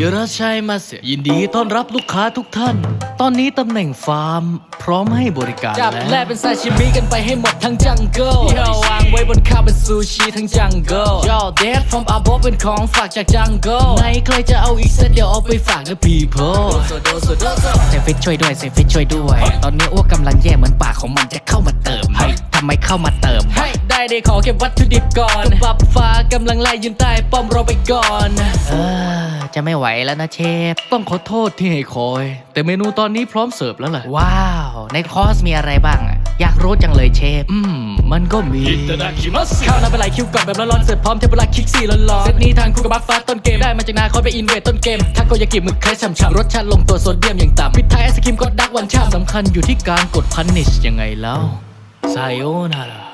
ยราชัยมาเสยินดีต้อนรับลูกค้าทุกท่าน ตอนนี้ตำแหน่งฟาร์ม พร้อมให้บริการจับแล้วแลเป็นซาชิมิกันไปให้หมดทั้งจังเกิลโยวางไว้บนข้าวเป็นซูชิทั้งจังเกิลโยเดดฟอมอาบเป็นของฝากจากจังเกิลไหนใครจะเอาอีกเซตเดี๋ยวเอาไปฝากนะ people โซโดโซโดโซเซฟิตช่วยด้วยเซฟิตช่วยด้วย ตอนนี้อ้วกกำลังแย่เหมือนปากของมันจะเข้ามาเติมเฮ้ยทำไมเข้ามาเติมให้ได้ได้ขอเก็บวัตถุดิบก่อนกับปับฟ้ากำลังไล่ยืนใต้ป้อมเราไปก่อนเออ จะไม่ไหวแล้วนะเชฟ ต้องขอโทษที่ให้คอย แต่เมนูตอนนี้พร้อมเสิร์ฟแล้วแหละว้าว ในคอร์สมีอะไรบ้างอะอยากรู้จังเลยเชฟ อืม มันก็มี ข้าวหน้าปลาไหลคิวก่อนแบบร้อนๆเสิร์ฟพร้อมเทมปุระคิกซี่ร้อนๆเซตนี้ทานคู่กับบัฟฟ้าต้นเกม ได้มาจากนาคอยไปอินเวสต้นเกมทาโกยากิหมึกไข่ฉ่ำๆรสชาติลงตัวโซเดียมอย่างต่ำปิดท้ายไอศครีมก็ดักวันช่ำสำคัญอยู่ที่การกดพันนิชยังไงแล้วไซโอนารา